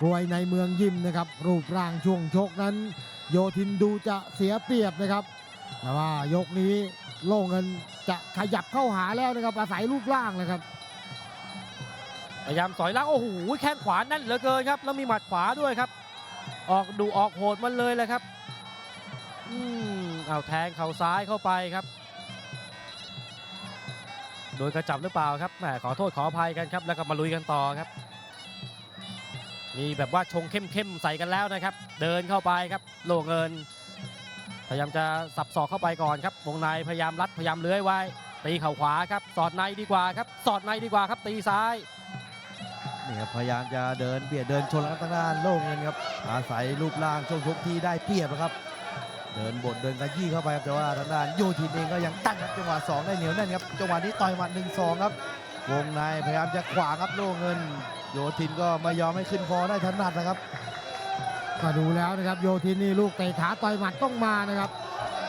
กลวยในเมืองยิมนะครับ รูปร่างช่วงชกนั้น โยธินดูจะเสียเปรียบนะครับ แต่ว่ายกนี้โล่งเงินจะขยับเข้าหาแล้วนะครับอาศัยรูปร่างนะครับพยายามสอยล่างโอ้โหแข้งขวาแน่นเหลือเกินครับ แล้วมีหมัดขวาด้วยครับ ออกดูออกโหดมันเลยเลยครับอืมเอาแทงเข่าซ้ายเข้าไปครับ โดยกระจับหรือเปล่าครับแหมขอโทษขออภัยกันครับ แล้วก็มาลุยกันต่อครับ มีแบบว่าชงเข้มๆใส่กันแล้วนะครับ เดินเข้าไปครับโลเงิน พยายามจะสับศอกเข้าไปก่อนครับวงในพยายามรัดพยายามเลื้อยไว้ ตีเข่าขวาครับ สอดในดีกว่าครับ สอดในดีกว่าครับ ตีซ้ายนี่ครับพยายามจะเดินเบียดเดินชนแล้วทางด้านโล่งเงินครับอาศัยรูปร่างช่วงชกที่ได้เปรียบนะครับ เดินบดเดินกระยี่เข้าไปครับแต่ว่าทางด้านโยธินเองก็ยังตั้งครับจังหวะสองได้เหนียวแน่นครับจังหวะนี้ต่อยหมัดหนึ่งสองครับ วงในพยายามจะขวางครับโล่เงิน โยธินก็ไม่ยอมให้ขึ้นคอได้ถนัดนะครับก็ดูแล้วนะครับ โยธินนี่ลูกเตะขาต่อยหมัดต้องมานะครับ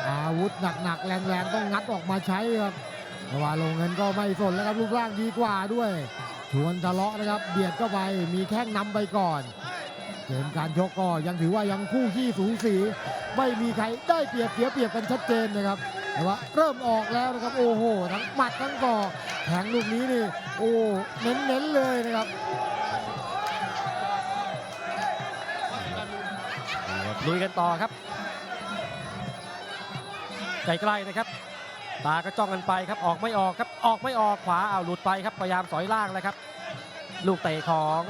อาวุธหนักๆแรงๆต้องงัดออกมาใช้ครับแต่ว่าลงเงินก็ไม่สนแล้วครับรูปร่างดีกว่าด้วยชวนทะเลาะนะครับเบียดเข้าไปมีแข้งนำไปก่อนเกมการชกก็ยังถือว่ายังคู่ขี้สูสี ไม่มีใครได้เปรียบเสียเปรียบกันชัดเจนนะครับ แต่ว่าเริ่มออกแล้วนะครับ โอ้โห ทั้งหมัดทั้งก่อแทงลูกนี้นี่ โอ้เน้นๆเลยนะครับลุยกันต่อครับใกล้ๆนะครับ ตาก็จ้องกันไปครับ ออกไม่ออกครับ ออกไม่ออกขวาเอาหลุดไปครับ พยายามสอยล่างเลยครับ ลูกเตะของ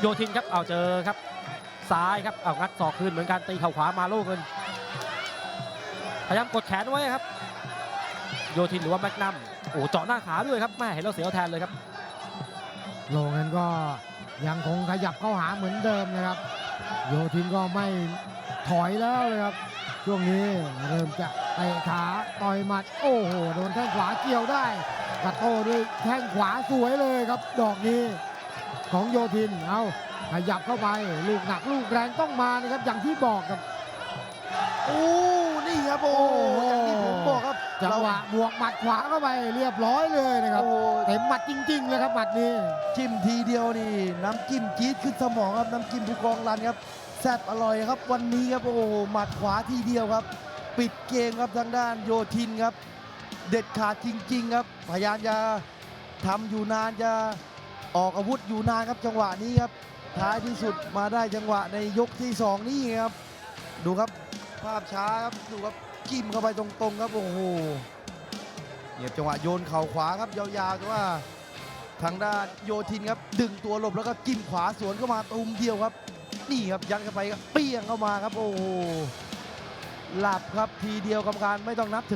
โยธินครับ เอาเจอครับ ซ้ายครับ เอางัดศอกคืนเหมือนกันตีเข่าขวามาโล่เงิน ยายามกดแขนไว้ครับ โยธินหรือว่าแมกนัมโอ้เจาะหน้าขาด้วยครับแม่เห็นแล้วเสียวแทนเลยครับโลเงินก็ยังคงขยับเข้าหาเหมือนเดิมนะครับ โยธินก็ไม่ถอยแล้วเลยครับ ช่วงนี้เริ่มจะเตะขาต่อยหมัด โอ้โหโดนแข้งขวาเกี่ยวได้กระโต้ด้วยแข้งขวาสวยเลยครับ ดอกนี้ของโยธินเอาขยับเข้าไป ลูกหนักลูกแรงต้องมานะครับอย่างที่บอกครับโอ้นี่ ครับโอ้อย่างที่ผมบอกครับจังหวะบวกหมัดขวาเข้าไปเรียบร้อยเลยนะครับโอ้เต็มหมัดจริง ๆ เลยครับหมัดนี้จิ้มทีเดียวนี่น้ำจิ้มจี๊ดขึ้นสมองครับน้ำจิ้มผู้กองรันครับแซ่บอร่อยครับวันนี้ครับโอ้โหหมัดขวาทีเดียวครับ ปิดเกมครับทางด้านโยธินครับ เด็ดขาดจริง ๆ ครับพยายามจะทำอยู่นานจะออกอาวุธอยู่นานครับจังหวะนี้ครับท้ายที่สุดมาได้จังหวะในยกที่สองนี่ครับ ดูครับ ภาพช้าครับดูครับจิ้มเข้าไปตรงๆครับโอ้โหเนี่ยจังหวะโยนเข่าขวาครับยาวๆแต่ว่าทางด้านโยธินครับดึงตัวหลบแล้วก็จิ้มขวาสวนเข้ามาตุมเดียวครับ นี่ครับยัดเข้าไปครับเปี้ยงเข้ามาครับโอ้โหหลับครับทีเดียวกรรมการไม่ต้องนับถึง